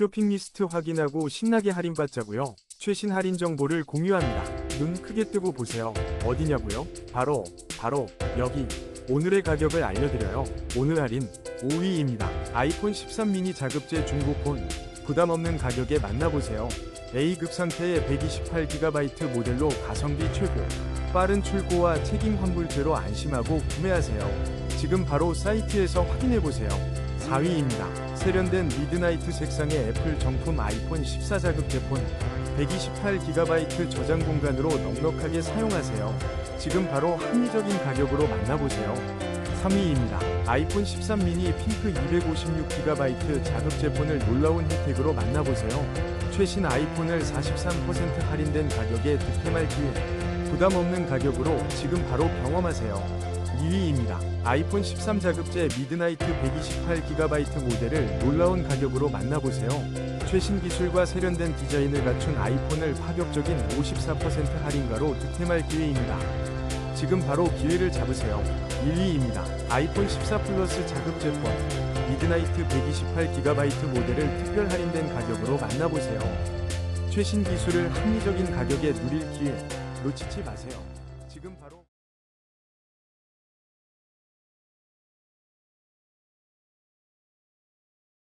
쇼핑 리스트 확인하고 신나게 할인받자고요. 최신 할인 정보를 공유합니다. 눈 크게 뜨고 보세요. 어디냐고요? 바로 바로 여기. 오늘의 가격을 알려드려요. 오늘 할인 5위입니다. 아이폰 13 미니 자급제 중고폰 부담 없는 가격에 만나보세요. A급 상태의 128GB 모델로 가성비 최고. 빠른 출고와 책임 환불제로 안심하고 구매하세요. 지금 바로 사이트에서 확인해보세요. 4위입니다. 세련된 미드나이트 색상의 애플 정품 아이폰 14 자급제폰 128GB 저장 공간으로 넉넉하게 사용하세요. 지금 바로 합리적인 가격으로 만나보세요. 3위입니다. 아이폰 13 미니 핑크 256GB 자급제폰을 놀라운 혜택으로 만나보세요. 최신 아이폰을 43% 할인된 가격에 득템할 기회. 부담 없는 가격으로 지금 바로 경험하세요. 2위입니다. 아이폰 13 자급제 미드나이트 128GB 모델을 놀라운 가격으로 만나보세요. 최신 기술과 세련된 디자인을 갖춘 아이폰을 파격적인 54% 할인가로 득템할 기회입니다. 지금 바로 기회를 잡으세요. 1위입니다. 아이폰 14 플러스 자급제폰 미드나이트 128GB 모델을 특별 할인된 가격으로 만나보세요. 최신 기술을 합리적인 가격에 누릴 기회 놓치지 마세요. 지금 바로